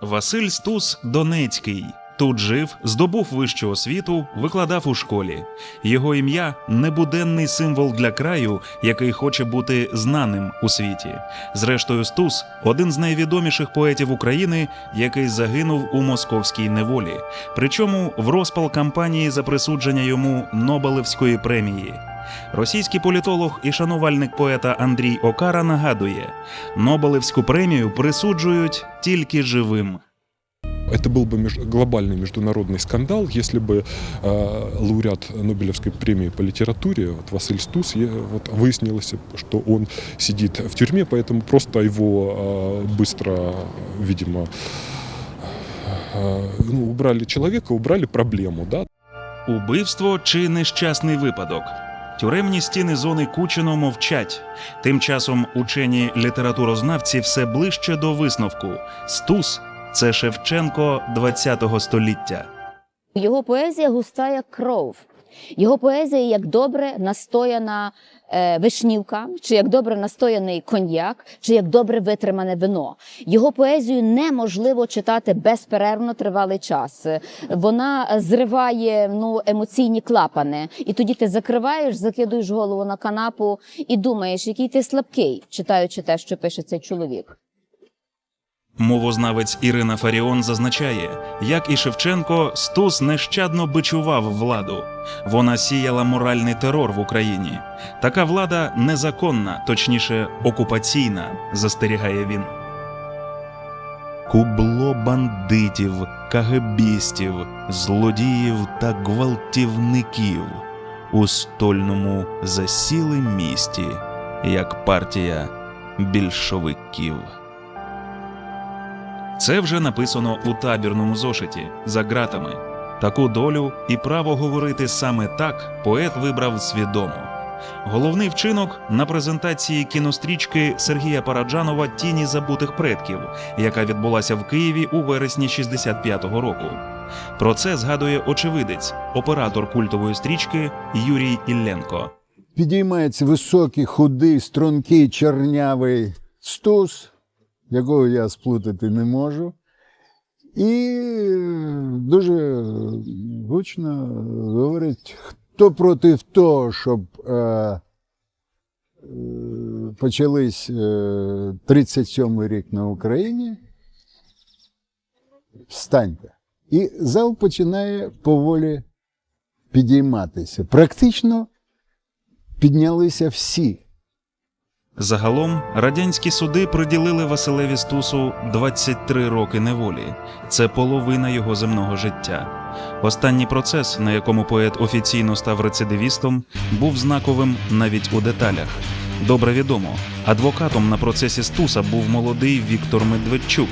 Василь Стус Донецький. Тут жив, здобув вищу освіту, викладав у школі. Його ім'я небуденний символ для краю, який хоче бути знаним у світі. Зрештою, Стус один з найвідоміших поетів України, який загинув у московській неволі, причому в розпал кампанії за присудження йому Нобелевської премії. Російський політолог і шанувальник поета Андрій Окара нагадує: Нобелевську премію присуджують тільки живим. Это был бы меж- глобальный международный скандал, если бы э, лауреат Нобелевской премии по литературе, вот Василь Стус, е- вот выяснилось, что он сидит в тюрьме, поэтому просто его э, быстро, видимо, э, ну, убрали человека, убрали проблему, да, Убивство чи нещасний випадок. Тюремні стіни зони Кучино мовчать. Тим часом учені літературознавці все ближче до висновку. Стус це Шевченко ХХ століття. Його поезія густа як кров. Його поезія як добре настояна вишнівка, чи як добре настояний коньяк, чи як добре витримане вино. Його поезію неможливо читати безперервно тривалий час. Е, Вона зриває ну, емоційні клапани. І тоді ти закриваєш, закидуєш голову на канапу і думаєш, який ти слабкий, читаючи те, що пише цей чоловік. Мовознавець Ірина Фаріон зазначає, як і Шевченко, Стус нещадно бичував владу. Вона сіяла моральний терор в Україні. Така влада незаконна, точніше, окупаційна, застерігає він. Кубло бандитів, кагебістів, злодіїв та гвалтівників у стольному засіли місті, як партія більшовиків. Це вже написано у табірному зошиті за ґратами. Таку долю і право говорити саме так поет вибрав свідомо. Головний вчинок на презентації кінострічки Сергія Параджанова Тіні забутих предків, яка відбулася в Києві у вересні 65-го року. Про це згадує очевидець, оператор культової стрічки Юрій Ілленко. Підіймається високий, худий, стрункий, чорнявий стус, якого я сплутати не можу. І дуже гучно говорить, хто проти того, щоб е, е, почались е, 37-й рік на Україні. Встаньте. І зал починає поволі підійматися. Практично піднялися всі. Загалом радянські суди приділили Василеві Стусу 23 роки неволі. Це половина його земного життя. Останній процес, на якому поет офіційно став рецидивістом, був знаковим навіть у деталях. Добре відомо, адвокатом на процесі Стуса був молодий Віктор Медведчук,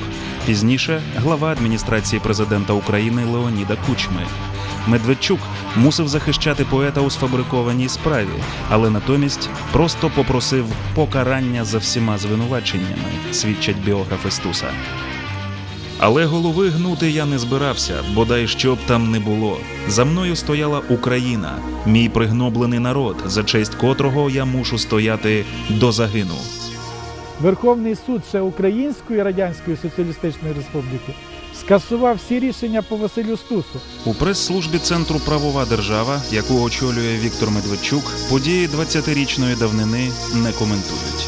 пізніше глава адміністрації президента України Леоніда Кучми. Медведчук мусив захищати поета у сфабрикованій справі, але натомість просто попросив покарання за всіма звинуваченнями, свідчать біографи Стуса. Але голови гнути я не збирався, бодай що б там не було. За мною стояла Україна, мій пригноблений народ, за честь котрого я мушу стояти до загину. Верховний суд ще Української Радянської Соціалістичної Республіки скасував всі рішення по Василю Стусу. У прес-службі Центру Правова держава, яку очолює Віктор Медведчук, події 20-річної давнини не коментують.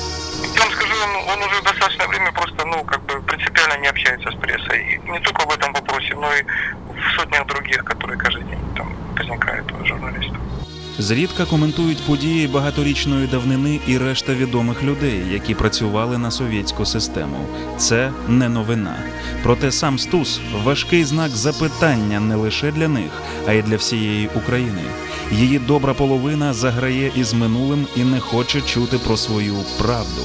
Я вам скажу, он, он уже достаточное время просто, ну, как бы принципиально не общается с прессой. И не только в этом вопросе, но и в сотнях других, которые каждый день там возникают у журналистов. Зрідка коментують події багаторічної давнини і решта відомих людей, які працювали на совєтську систему. Це не новина. Проте сам Стус важкий знак запитання не лише для них, а й для всієї України. Її добра половина заграє із минулим і не хоче чути про свою правду.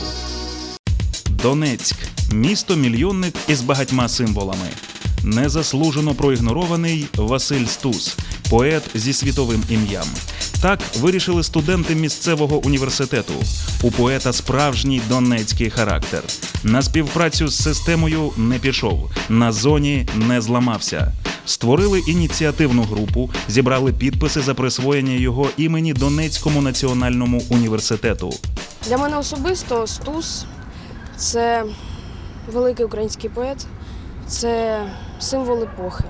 Донецьк місто мільйонник із багатьма символами. Незаслужено проігнорований Василь Стус, поет зі світовим ім'ям. Так вирішили студенти місцевого університету. У поета справжній донецький характер. На співпрацю з системою не пішов, на зоні не зламався. Створили ініціативну групу, зібрали підписи за присвоєння його імені Донецькому національному університету. Для мене особисто Стус це великий український поет, це символ епохи.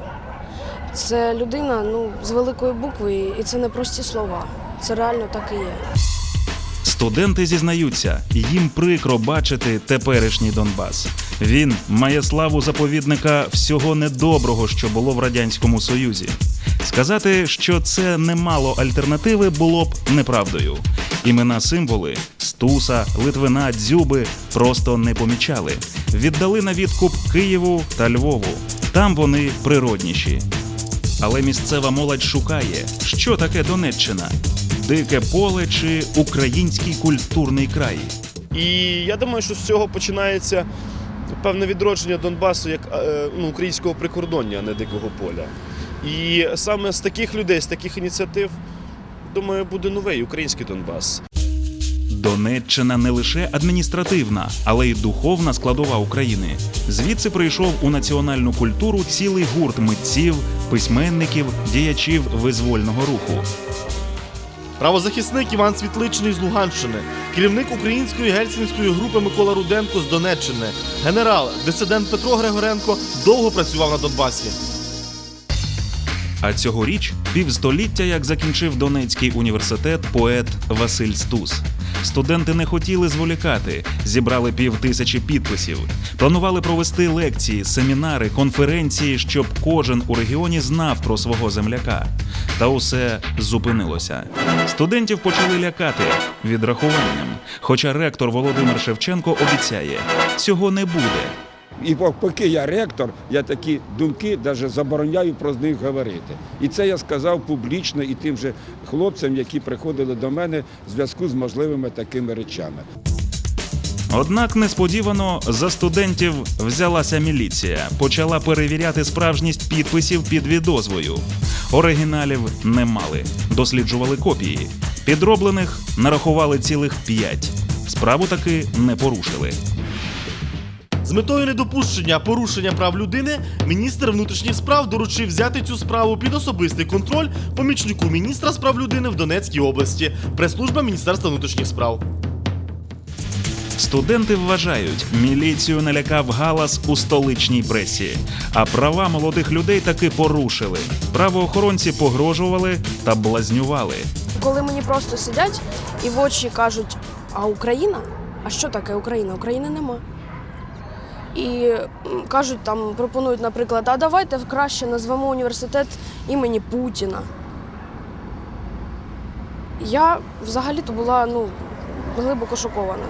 Це людина ну, з великої букви, і це не прості слова. Це реально так і є. Студенти зізнаються, їм прикро бачити теперішній Донбас. Він має славу заповідника всього недоброго, що було в радянському союзі. Сказати, що це не мало альтернативи, було б неправдою. Імена символи Стуса, Литвина, Дзюби просто не помічали. Віддали на відкуп Києву та Львову. Там вони природніші. Але місцева молодь шукає, що таке Донеччина: дике поле чи український культурний край. І я думаю, що з цього починається певне відродження Донбасу як е, ну, українського прикордоння, а не дикого поля. І саме з таких людей, з таких ініціатив, думаю, буде новий український Донбас. Донеччина не лише адміністративна, але й духовна складова України. Звідси прийшов у національну культуру цілий гурт митців, письменників, діячів визвольного руху. Правозахисник Іван Світличний з Луганщини, керівник української гельсінської групи Микола Руденко з Донеччини, генерал, дисидент Петро Григоренко довго працював на Донбасі. А цьогоріч півстоліття як закінчив Донецький університет поет Василь Стус. Студенти не хотіли зволікати, зібрали пів тисячі підписів. Планували провести лекції, семінари, конференції, щоб кожен у регіоні знав про свого земляка. Та усе зупинилося. Студентів почали лякати відрахуванням. Хоча ректор Володимир Шевченко обіцяє, цього не буде. І поки я ректор, я такі думки навіть забороняю про них говорити. І це я сказав публічно і тим же хлопцям, які приходили до мене в зв'язку з можливими такими речами. Однак несподівано за студентів взялася міліція, почала перевіряти справжність підписів під відозвою. Оригіналів не мали, досліджували копії. Підроблених нарахували цілих п'ять. Справу таки не порушили. З метою недопущення порушення прав людини міністр внутрішніх справ доручив взяти цю справу під особистий контроль помічнику міністра з прав людини в Донецькій області, прес-служба Міністерства внутрішніх справ. Студенти вважають, міліцію налякав галас у столичній пресі, а права молодих людей таки порушили. Правоохоронці погрожували та блазнювали. Коли мені просто сидять і в очі кажуть, а Україна? А що таке Україна? України нема. І кажуть, там пропонують, наприклад, а давайте краще назвемо університет імені Путіна. Я взагалі-то була ну, глибоко шокована.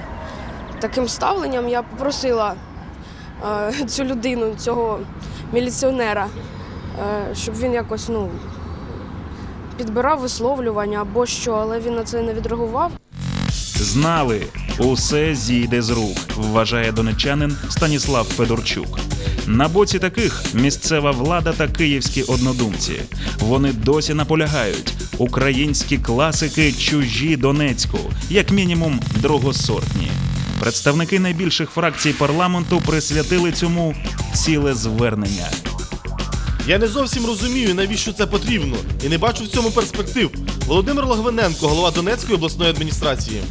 Таким ставленням я попросила е, цю людину, цього міліціонера, е, щоб він якось ну, підбирав висловлювання або що, але він на це не відреагував. Знали, усе зійде з рук, вважає донечанин Станіслав Федорчук. На боці таких місцева влада та київські однодумці. Вони досі наполягають. Українські класики чужі Донецьку, як мінімум другосортні. Представники найбільших фракцій парламенту присвятили цьому ціле звернення. Я не зовсім розумію, навіщо це потрібно, і не бачу в цьому перспектив. Володимир Логвиненко, голова Донецької обласної адміністрації.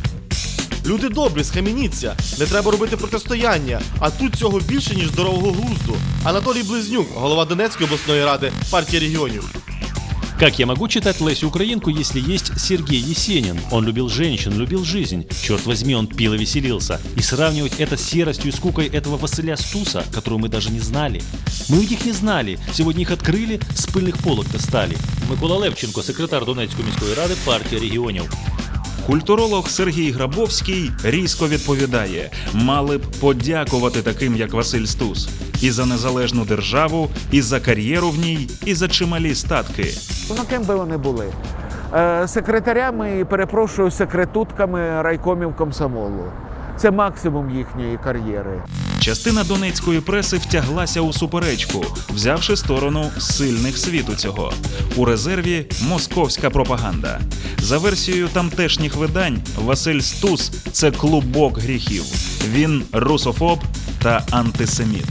Люди добрі, схаменіться, не треба робити протистояння, а тут цього більше, ніж здорового глузду. Анатолій Близнюк, голова Донецької обласної ради, партія регіонів. Как я могу читать Лесю Украинку, если есть Сергей Есенин? Он любил женщин, любил жизнь. Черт возьми, он пил и веселился. И сравнивать это с серостью и скукой этого Василя Стуса, которую мы даже не знали. Мы ведь их не знали. Сегодня их открыли, с пыльных полок достали. Микола Левченко, секретар Донецької міської ради, партія регіонів. Культуролог Сергій Грабовський різко відповідає: мали б подякувати таким, як Василь Стус, і за незалежну державу, і за кар'єру в ній, і за чималі статки. Ну, ким би вони були? Е, секретарями і перепрошую секретутками райкомів комсомолу. Це максимум їхньої кар'єри. Частина донецької преси втяглася у суперечку, взявши сторону сильних світу цього. У резерві московська пропаганда. За версією тамтешніх видань, Василь Стус це клубок гріхів. Він русофоб та антисеміт.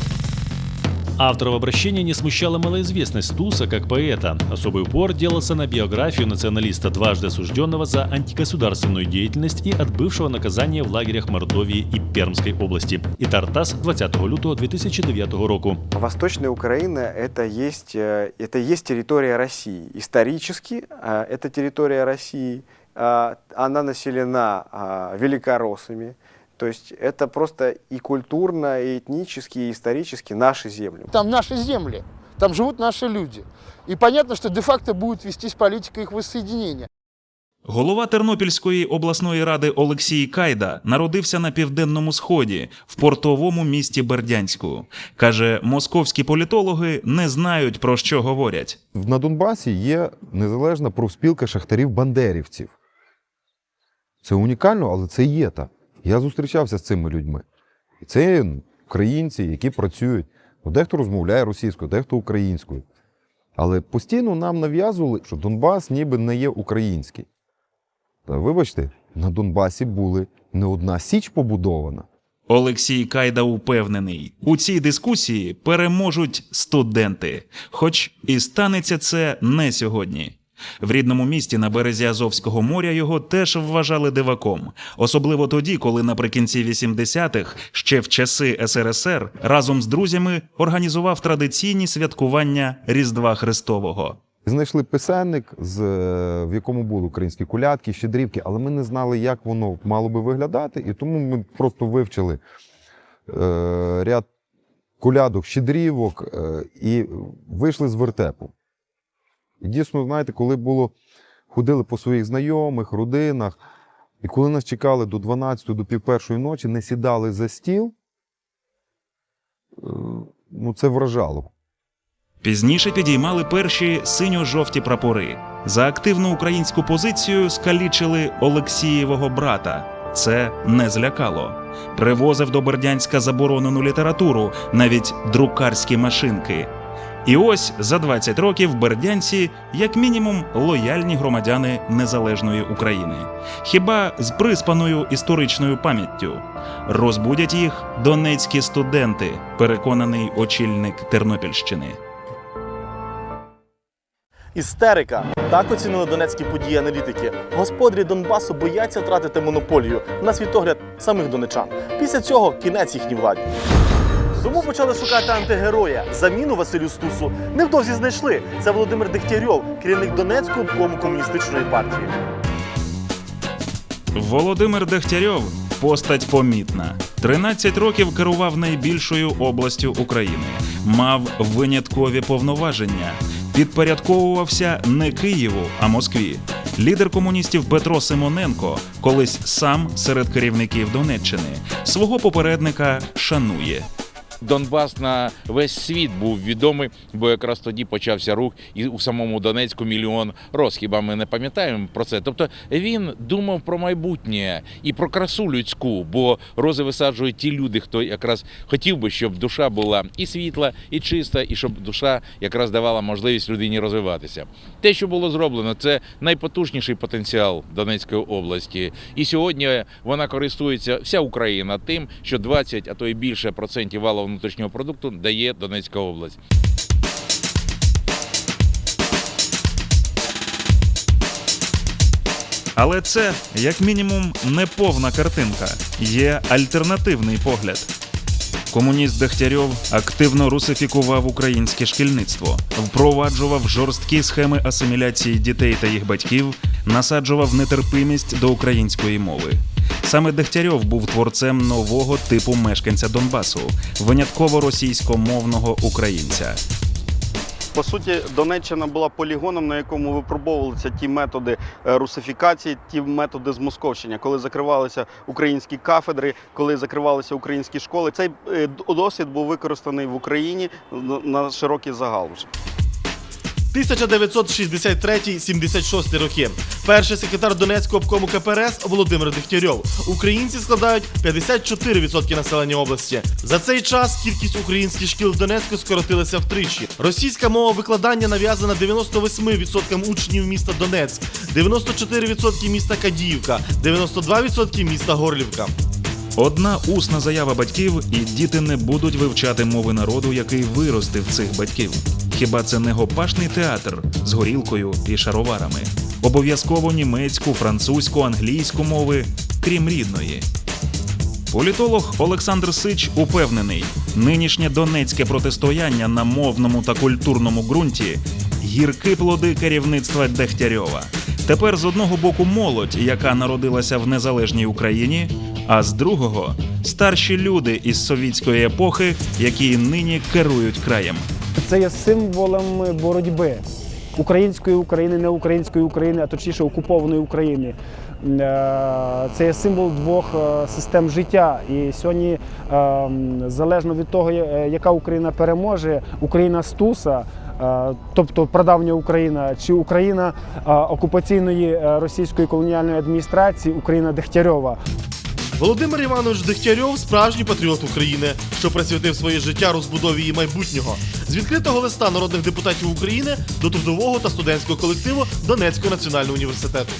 Авторов обращения не смущала малоизвестность Туса как поэта. Особый упор делался на биографию националиста, дважды осужденного за антигосударственную деятельность и отбывшего наказание в лагерях Мордовии и Пермской области. И Тартас 20 лютого 2009 року. Восточная Украина это есть, э, это есть территория России. Исторически э, это территория России. Э, Она населена великороссами. То есть это просто и культурно, и этнически, и исторически наши земли. Там наши земли, там живут наши люди. И понятно, что де-факто будет вестись политика их воссоединения. Голова Тернопільської обласної ради Олексій Кайда народився на південному сході в портовому місті Бердянську. Каже, московські політологи не знають про що говорять. На Донбасі є незалежна профспілка шахтарів-бандерівців. Це унікально, але це є так. Я зустрічався з цими людьми. І це українці, які працюють. Ну, Дехто розмовляє російською, дехто українською. Але постійно нам нав'язували, що Донбас ніби не є український. Та вибачте, на Донбасі були не одна січ побудована. Олексій Кайда упевнений, у цій дискусії переможуть студенти, хоч і станеться це не сьогодні. В рідному місті на березі Азовського моря його теж вважали диваком, особливо тоді, коли наприкінці 80-х, ще в часи СРСР, разом з друзями організував традиційні святкування Різдва Христового. Знайшли писанник, з, е, в якому були українські колядки, щедрівки, але ми не знали, як воно мало би виглядати, і тому ми просто вивчили е, ряд колядок, щедрівок е, і вийшли з вертепу. І дійсно, знаєте, коли було, ходили по своїх знайомих, родинах, і коли нас чекали до 12 до пів першої ночі, не сідали за стіл, е, ну це вражало. Пізніше підіймали перші синьо-жовті прапори. За активну українську позицію скалічили Олексієвого брата. Це не злякало. Привозив до Бердянська заборонену літературу, навіть друкарські машинки. І ось за 20 років бердянці, як мінімум, лояльні громадяни незалежної України. Хіба з приспаною історичною пам'яттю розбудять їх донецькі студенти, переконаний очільник Тернопільщини. Істерика. Так оцінили донецькі події аналітики. Господарі Донбасу бояться втратити монополію на світогляд самих донечан. Після цього кінець їхній владі. Тому почали шукати антигероя. Заміну Василю Стусу невдовзі знайшли. Це Володимир Дегтярьов, керівник Донецького обкому комуністичної партії. Володимир Дегтярьов постать помітна. 13 років керував найбільшою областю України, мав виняткові повноваження, підпорядковувався не Києву, а Москві. Лідер комуністів Петро Симоненко, колись сам серед керівників Донеччини, свого попередника шанує. Донбас на весь світ був відомий, бо якраз тоді почався рух і у самому Донецьку мільйон роз. Хіба ми не пам'ятаємо про це? Тобто він думав про майбутнє і про красу людську, бо рози висаджують ті люди, хто якраз хотів би, щоб душа була і світла, і чиста, і щоб душа якраз давала можливість людині розвиватися. Те, що було зроблено, це найпотужніший потенціал Донецької області. І сьогодні вона користується вся Україна тим, що 20, а то і більше процентів валового внутрішнього продукту дає Донецька область. Але це, як мінімум, не повна картинка. Є альтернативний погляд. Комуніст Дегтярьов активно русифікував українське шкільництво, впроваджував жорсткі схеми асиміляції дітей та їх батьків, насаджував нетерпимість до української мови. Саме Дегтярьов був творцем нового типу мешканця Донбасу, винятково російськомовного українця. По суті, Донеччина була полігоном, на якому випробовувалися ті методи е, русифікації, ті методи змосковщення, коли закривалися українські кафедри, коли закривалися українські школи. Цей е, досвід був використаний в Україні на широкий загал. вже. 1963-76 роки. Перший секретар Донецького обкому КПРС Володимир Дегтярьов. Українці складають 54% населення області. За цей час кількість українських шкіл в Донецьку скоротилася втричі. Російська мова викладання нав'язана 98% учнів міста Донецьк, 94% міста Кадіївка, 92% міста Горлівка. Одна усна заява батьків, і діти не будуть вивчати мови народу, який виростив цих батьків. Хіба це не гопашний театр з горілкою і шароварами? Обов'язково німецьку, французьку, англійську мови, крім рідної. Політолог Олександр Сич упевнений, нинішнє донецьке протистояння на мовному та культурному ґрунті гіркі плоди керівництва Дегтярьова. Тепер з одного боку молодь, яка народилася в незалежній Україні, а з другого старші люди із совітської епохи, які нині керують краєм. Це є символом боротьби української України, не української України, а точніше окупованої України. Е, Це є символ двох е, систем життя. І сьогодні, е, залежно від того, яка Україна переможе, Україна Стуса, тобто прадавня Україна, чи Україна окупаційної російської колоніальної адміністрації, Україна Дегтярьова. Володимир Іванович Дегтярьов справжній патріот України, що присвятив своє життя розбудові її майбутнього. З відкритого листа народних депутатів України до трудового та студентського колективу Донецького національного університету.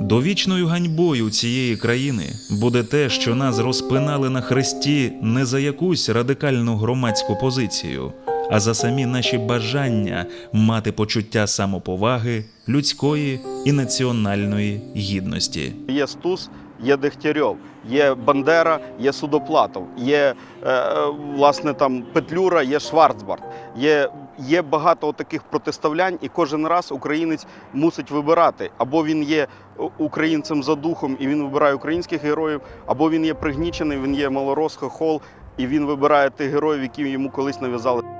Довічною ганьбою цієї країни буде те, що нас розпинали на хресті не за якусь радикальну громадську позицію, а за самі наші бажання мати почуття самоповаги, людської і національної гідності. Є Стус, є Дегтярьов, є Бандера, є Судоплатов, є е, власне там Петлюра, є Шварцбард. Є, є багато таких протиставлянь, і кожен раз українець мусить вибирати. Або він є українцем за духом і він вибирає українських героїв, або він є пригнічений, він є малорос, хохол, і він вибирає тих героїв, які йому колись нав'язали.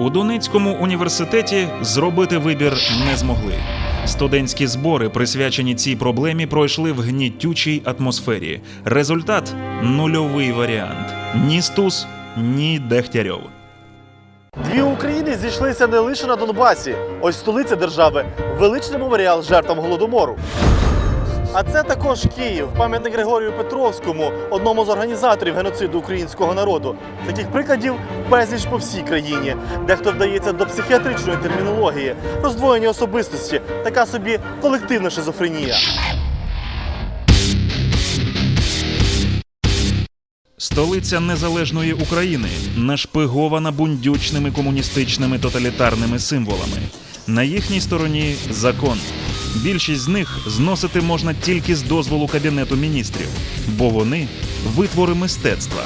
У Донецькому університеті зробити вибір не змогли. Студентські збори, присвячені цій проблемі, пройшли в гнітючій атмосфері. Результат нульовий варіант: ні Стус, ні Дегтярьов. Дві України зійшлися не лише на Донбасі. Ось столиця держави величний меморіал жертвам голодомору. А це також Київ, пам'ятник Григорію Петровському, одному з організаторів геноциду українського народу. Таких прикладів безліч по всій країні. Дехто вдається до психіатричної термінології, роздвоєння особистості, така собі колективна шизофренія. Столиця незалежної України нашпигована бундючними комуністичними тоталітарними символами. На їхній стороні закон. Більшість з них зносити можна тільки з дозволу Кабінету міністрів, бо вони витвори мистецтва.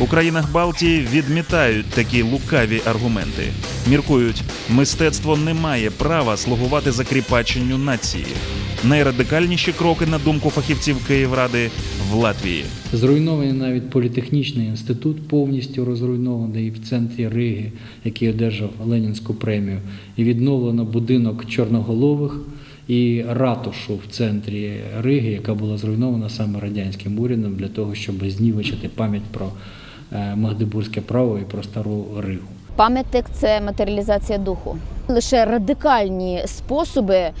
У країнах Балтії відмітають такі лукаві аргументи. Міркують, мистецтво не має права слугувати закріпаченню нації. Найрадикальніші кроки, на думку фахівців Київради, в Латвії. Зруйнований навіть політехнічний інститут, повністю розруйнований в центрі Риги, який одержав Ленінську премію, і відновлено будинок чорноголових і ратушу в центрі Риги, яка була зруйнована саме радянським урядом для того, щоб знівечити пам'ять про е, Магдебурзьке право і про стару Ригу. Пам'ятник це матеріалізація духу. Лише радикальні способи е,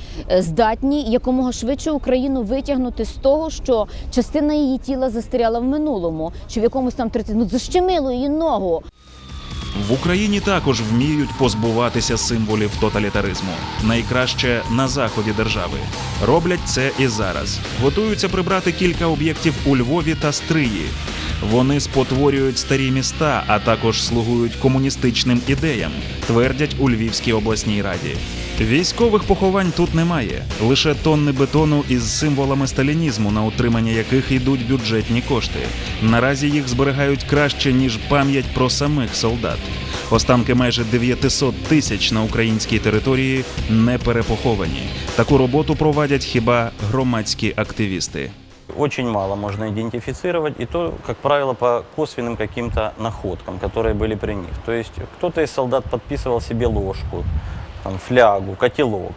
здатні якомога швидше Україну витягнути з того, що частина її тіла застряла в минулому, чи в якомусь там 30... ну защемило її ногу. В Україні також вміють позбуватися символів тоталітаризму. Найкраще на заході держави. Роблять це і зараз. Готуються прибрати кілька об'єктів у Львові та Стриї. Вони спотворюють старі міста, а також слугують комуністичним ідеям, твердять у Львівській обласній раді. Військових поховань тут немає, лише тонни бетону із символами сталінізму, на утримання яких йдуть бюджетні кошти. Наразі їх зберігають краще ніж пам'ять про самих солдат. Останки майже 900 тисяч на українській території не перепоховані. Таку роботу проводять хіба громадські активісти. Очень мало можно идентифицировать, и то, как правило, по косвенным каким-то находкам, которые были при них. То есть кто-то из солдат подписывал себе ложку, там, флягу, котелок.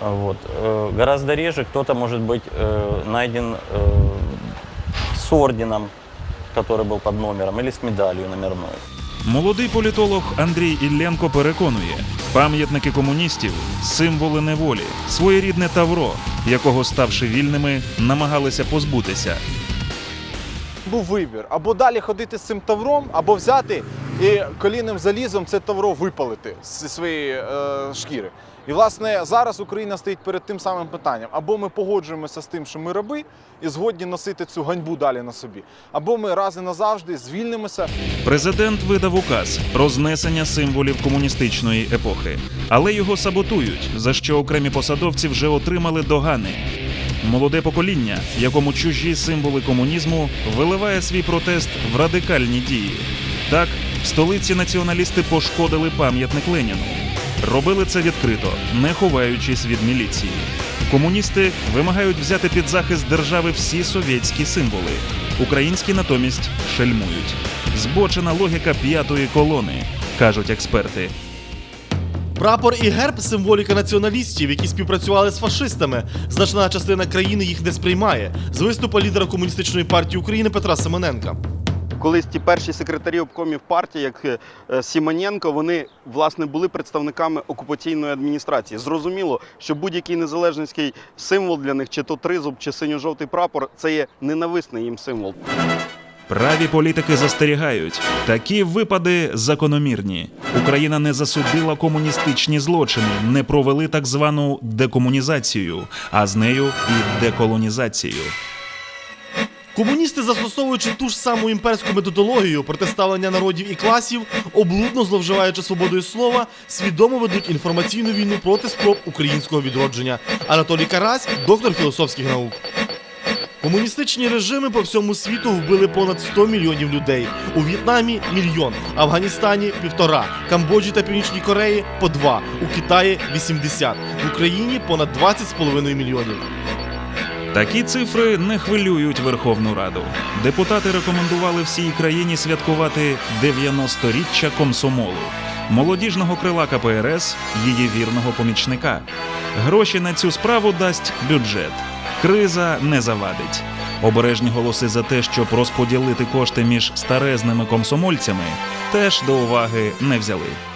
Вот. Э, Гораздо реже кто-то может быть э, найден э, с орденом, который был под номером, или с медалью номерной. Молодий політолог Андрій Ілленко переконує, пам'ятники комуністів символи неволі, своєрідне тавро, якого, ставши вільними, намагалися позбутися. Був вибір або далі ходити з цим тавром, або взяти і колінним залізом це тавро випалити зі своєї е, шкіри. І власне зараз Україна стоїть перед тим самим питанням: або ми погоджуємося з тим, що ми раби, і згодні носити цю ганьбу далі на собі, або ми раз і назавжди звільнимося. Президент видав указ про знесення символів комуністичної епохи, але його саботують, за що окремі посадовці вже отримали догани. Молоде покоління, якому чужі символи комунізму, виливає свій протест в радикальні дії. Так, в столиці націоналісти пошкодили пам'ятник Леніну. Робили це відкрито, не ховаючись від міліції. Комуністи вимагають взяти під захист держави всі совєтські символи. Українські натомість шельмують. Збочена логіка п'ятої колони, кажуть експерти. Прапор і герб символіка націоналістів, які співпрацювали з фашистами. Значна частина країни їх не сприймає. З виступу лідера комуністичної партії України Петра Семененка. Колись ті перші секретарі обкомів партії, як е, Сімоненко, вони власне були представниками окупаційної адміністрації. Зрозуміло, що будь-який незалежницький символ для них, чи то тризуб, чи синьо-жовтий прапор, це є ненависний їм символ. Праві політики застерігають, такі випади закономірні. Україна не засудила комуністичні злочини, не провели так звану декомунізацію, а з нею і деколонізацію. Комуністи, застосовуючи ту ж саму імперську методологію протиставлення народів і класів, облудно зловживаючи свободою слова, свідомо ведуть інформаційну війну проти спроб українського відродження. Анатолій Карась, доктор філософських наук. Комуністичні режими по всьому світу вбили понад 100 мільйонів людей. У В'єтнамі мільйон, Афганістані півтора, Камбоджі та Північній Кореї по два, у Китаї 80, в Україні понад 20,5 мільйонів. Такі цифри не хвилюють Верховну Раду. Депутати рекомендували всій країні святкувати 90-річчя комсомолу, молодіжного крила КПРС, її вірного помічника. Гроші на цю справу дасть бюджет. Криза не завадить. Обережні голоси за те, щоб розподілити кошти між старезними комсомольцями, теж до уваги не взяли.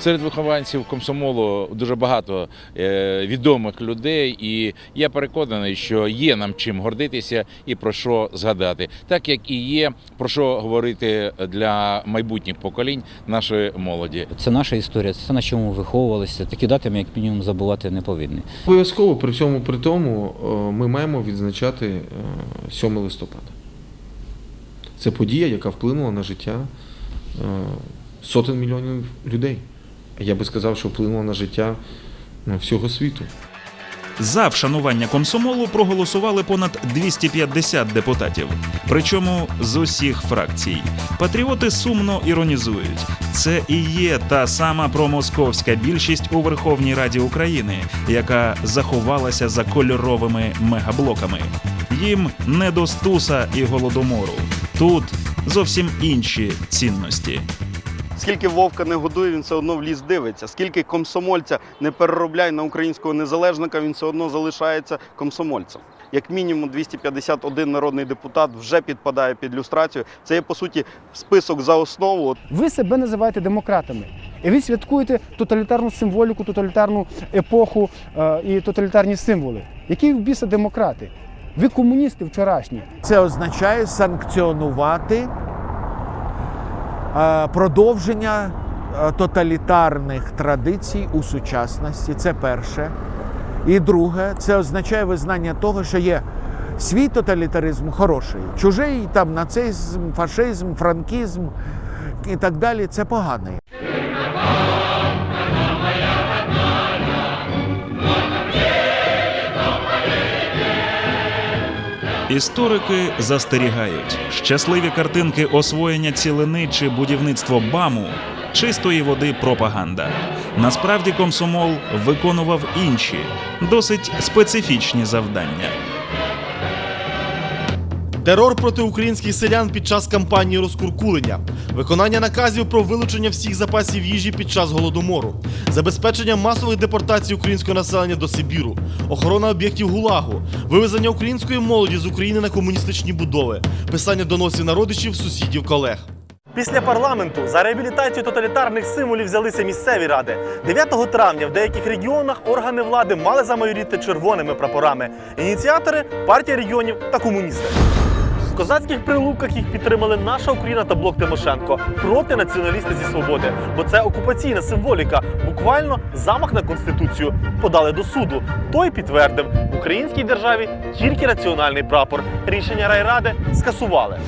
Серед вихованців комсомолу дуже багато е, відомих людей, і я переконаний, що є нам чим гордитися і про що згадати, так як і є про що говорити для майбутніх поколінь нашої молоді. Це наша історія, це на чому виховувалися. Такі дати ми як мінімум забувати не повинні. Обов'язково при всьому при тому е, ми маємо відзначати е, 7 листопада. Це подія, яка вплинула на життя е, сотень мільйонів людей. Я би сказав, що вплинула на життя всього світу. За вшанування комсомолу проголосували понад 250 депутатів, причому з усіх фракцій. Патріоти сумно іронізують. Це і є та сама промосковська більшість у Верховній Раді України, яка заховалася за кольоровими мегаблоками. Їм не до стуса і голодомору. Тут зовсім інші цінності. Скільки вовка не годує, він все одно в ліс дивиться. Скільки комсомольця не переробляй на українського незалежника, він все одно залишається комсомольцем. Як мінімум 251 народний депутат вже підпадає під люстрацію. Це є по суті список за основу. Ви себе називаєте демократами. І ви святкуєте тоталітарну символіку, тоталітарну епоху е, і тоталітарні символи. Які в біса демократи? Ви комуністи вчорашні. Це означає санкціонувати продовження е, тоталітарних традицій у сучасності. Це перше. І друге, це означає визнання того, що є свій тоталітаризм хороший, чужий там нацизм, фашизм, франкізм і так далі. Це поганий. Історики застерігають, щасливі картинки освоєння цілини чи будівництво БАМу чистої води пропаганда. Насправді комсомол виконував інші, досить специфічні завдання. Терор проти українських селян під час кампанії розкуркулення, виконання наказів про вилучення всіх запасів їжі під час голодомору, забезпечення масових депортацій українського населення до Сибіру, охорона об'єктів ГУЛАГу, вивезення української молоді з України на комуністичні будови, писання доносів на родичів, сусідів, колег. Після парламенту за реабілітацію тоталітарних символів взялися місцеві ради. 9 травня в деяких регіонах органи влади мали замайоріти червоними прапорами. Ініціатори партія регіонів та комуністи. Козацьких прилуках їх підтримали наша Україна та блок Тимошенко проти націоналісти зі свободи, бо це окупаційна символіка. Буквально замах на конституцію подали до суду. Той підтвердив, в українській державі тільки національний прапор. Рішення райради скасували.